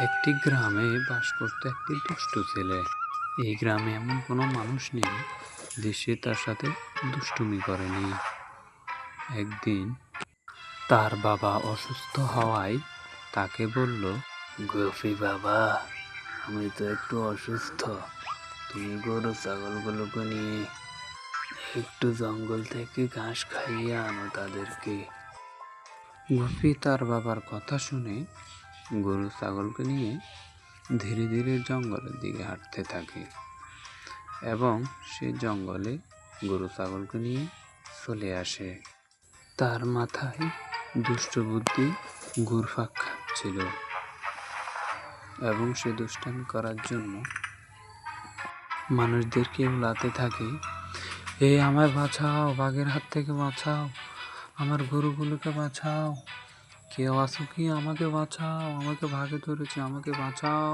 একটি গ্রামে বাস করতো একটি দুষ্টু ছেলে। এই গ্রামে এমন কোনো মানুষ নেই যে সে তার সাথে দুষ্টুমি করেনি। একদিন তার বাবা অসুস্থ হওয়ায় তাকে বলল গফি বাবা, আমি তো একটু অসুস্থ। তুমি গরু ছাগলগুলোকে নিয়ে একটু জঙ্গল থেকে ঘাস খাইয়ে আনো তাদেরকে। গফি তার বাবার কথা শুনে গরু ছাগলকে নিয়ে ধীরে ধীরে জঙ্গলের দিকে হাঁটতে থাকে এবং সে জঙ্গলে গরু ছাগলকে নিয়ে চলে আসে। তার মাথায় দুষ্ট বুদ্ধি ঘুরফাক খাচ্ছিল এবং সে দুষ্টামি করার জন্য মানুষদেরকে উলাতে থাকে, এ, আমায় বাঁচাও, বাঘের হাত থেকে বাঁচাও, আমার গরুগুলোকে বাঁচাও। কেউ আসো কি? আমাকে বাঁচাও, আমাকে ভাগে ধরেছে, আমাকে বাঁচাও,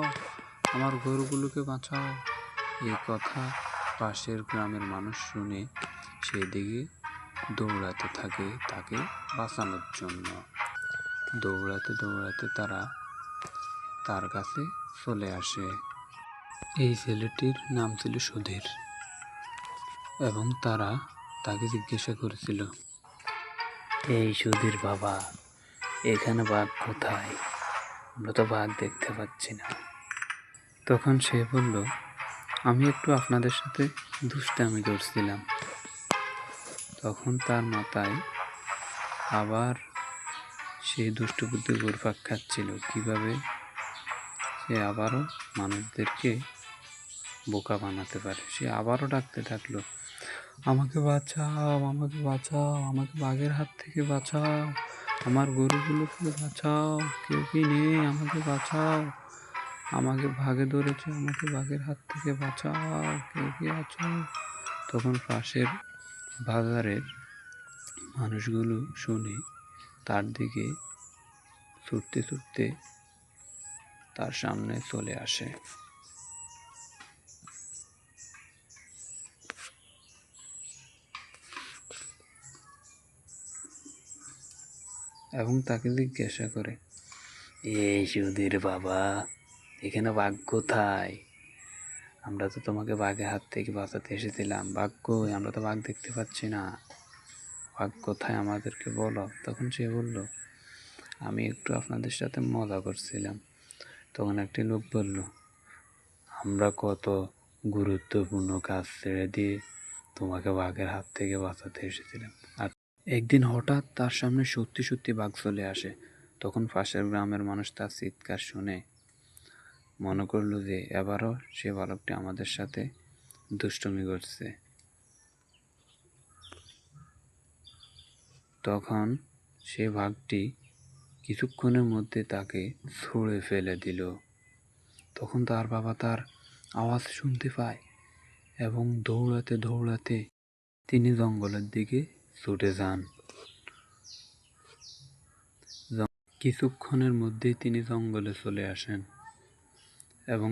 আমার গরুগুলোকে বাঁচাও। এই কথা পাশের গ্রামের মানুষ শুনে সেদিকে দৌড়াতে থাকে তাকে বাঁচানোর জন্য। দৌড়াতে দৌড়াতে তারা তার কাছে চলে আসে। এই ছেলেটির নাম ছিল সুধীর এবং তারা তাকে জিজ্ঞাসা করেছিল, এই সুধীর বাবা এখানে বাঘ কোথায়? আমরা তো বাঘ দেখতে পাচ্ছি না। তখন সে বলল, আমি একটু আপনাদের সাথে দুষ্টামি করছিলাম। তখন তার মাথায় আবার সে দুষ্টবুদ্ধি ঘুরপাক খাচ্ছিল। কীভাবে? সে আবারও মানুষদেরকে বোকা বানাতে পারে। সে আবারও ডাকতে থাকল, আমাকে বাঁচাও আমাকে বাঁচাও, আমাকে বাঘের হাত থেকে বাঁচাও। আমার গরুগুলোকে বাঁচাও, কেউ কি নেই আমাকে বাঁচাও। আমাকে ভাগে ধরেছে, আমাকে বাঘের হাত থেকে বাঁচাও, কেউ কি আছো? তখন পাশের বাজারের মানুষগুলো শুনে তার দিকে ছুটতে ছুটতে তার সামনে চলে আসে। এবং তাকে জিজ্ঞাসা করে, এই সুধীর বাবা, এখানে বাঘ কোথায়? আমরা তো তোমাকে বাঘের হাত থেকে বাঁচাতে এসেছিলাম। বাঘ কই? আমরা তো বাঘ দেখতে পাচ্ছি না। বাঘ কোথায় আমাদেরকে বলো? তখন সে বলল, আমি একটু আপনাদের সাথে মজা করছিলাম। তখন একটি লোক বলল, আমরা কত গুরুত্বপূর্ণ কাজ ছেড়ে দিয়ে তোমাকে বাঘের হাত থেকে বাঁচাতে এসেছিলাম। আর একদিন হঠাৎ তার সামনে সত্যি সত্যি বাঘ চলে আসে। তখন পাশের গ্রামের মানুষ তার চিৎকার শুনে মনে করল যে এবারও সে বালকটি আমাদের সাথে দুষ্টমি করছে। তখন সে বাঘটি কিছুক্ষণের মধ্যে তাকে ছুঁড়ে ফেলে দিল। তখন তার বাবা তার আওয়াজ শুনতে পায় এবং দৌড়াতে দৌড়াতে তিনি জঙ্গলের দিকে ছুটে যান। কিছুক্ষণের মধ্যেই তিনি জঙ্গলে চলে আসেন এবং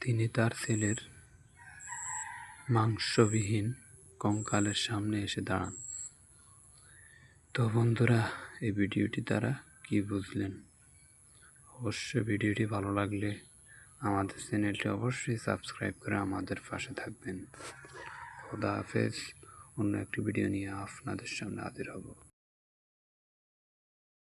তিনি তার ছেলের মাংসবিহীন কঙ্কালের সামনে এসে দাঁড়ান। তো বন্ধুরা, এই ভিডিওটি তারা কি বুঝলেন? অবশ্যই ভিডিওটি ভালো লাগলে আমাদের চ্যানেলটি অবশ্যই সাবস্ক্রাইব করে আমাদের পাশে থাকবেন। খোদা হাফেজ। অন্য একটি ভিডিও নিয়ে আপনাদের সামনে হাজির হব।